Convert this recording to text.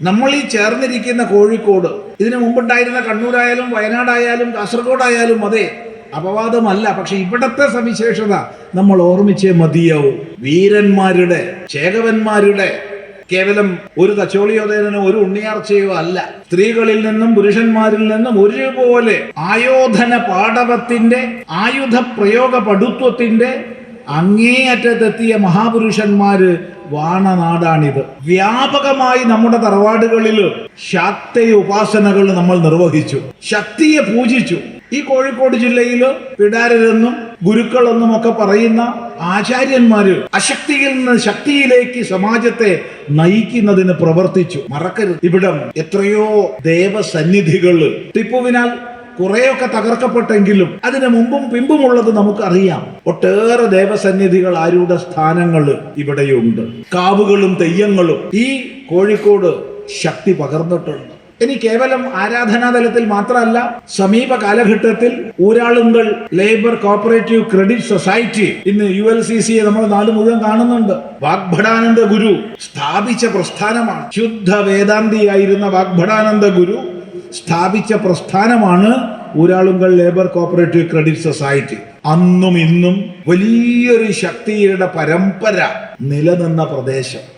നമ്മൾ ഈ ചേർന്നിരിക്കുന്ന കോഴിക്കോട് ഇതിനു മുമ്പുണ്ടായിരുന്ന കണ്ണൂരായാലും വയനാടായാലും കാസർഗോഡായാലും അതെ അപവാദമല്ല. പക്ഷെ ഇവിടത്തെ സവിശേഷത നമ്മൾ ഓർമ്മിച്ചേ മതിയാവും. വീരന്മാരുടെ ചേകവന്മാരുടെ കേവലം ഒരു തച്ചോളിയോദയനോ ഒരു ഉണ്ണിയാർച്ചയോ അല്ല. സ്ത്രീകളിൽ നിന്നും പുരുഷന്മാരിൽ നിന്നും ഒരുപോലെ ആയോധന പാടവത്തിന്റെ ആയുധ പ്രയോഗ പടുത്വത്തിന്റെ അങ്ങേയറ്റത്തെത്തിയ മഹാപുരുഷന്മാര് വാണനാടാണിത്. വ്യാപകമായി നമ്മുടെ തറവാടുകളിൽ ശാക്തയ ഉപാസനകൾ നമ്മൾ നിർവഹിച്ചു ശക്തിയെ പൂജിച്ചു. ഈ കോഴിക്കോട് ജില്ലയിൽ പിടാരരെന്നും ഗുരുക്കളെന്നും ഒക്കെ പറയുന്ന ആചാര്യന്മാര് അശക്തിയിൽ നിന്ന് ശക്തിയിലേക്ക് സമാജത്തെ നയിക്കുന്നതിന് പ്രവർത്തിച്ചു. മറക്കരുത്. ഇവിടം എത്രയോ ദേവസന്നിധികൾ. ടിപ്പുവിനാൽ കുറെയൊക്കെ തകർക്കപ്പെട്ടെങ്കിലും അതിന് മുമ്പും പിമ്പുമുള്ളത് നമുക്കറിയാം. ഒട്ടേറെ ദേവസന്നിധികൾ ആരുടെ സ്ഥാനങ്ങൾ ഇവിടെയുണ്ട്. കാവുകളും തെയ്യങ്ങളും ഈ കോഴിക്കോട് ശക്തി പകർന്നിട്ടുണ്ട്. ഇനി കേവലം ആരാധനാതലത്തിൽ മാത്രമല്ല സമീപ കാലഘട്ടത്തിൽ Uralungal labour cooperative credit society ഇന്ന് യു എൽ സി സിയെ നമ്മൾ നാട് മുഴുവൻ കാണുന്നുണ്ട്. വാഗ്ഭടാനന്ദ ഗുരു സ്ഥാപിച്ച പ്രസ്ഥാനമാണ്. ശുദ്ധ വേദാന്തിയായിരുന്ന വാഗ്ഭടാനന്ദ ഗുരു സ്ഥാപിച്ച പ്രസ്ഥാനമാണ് Uralungal labour cooperative credit society. അന്നും ഇന്നും വലിയൊരു ശക്തിയുടെ പരമ്പര നിലനിന്ന പ്രദേശം.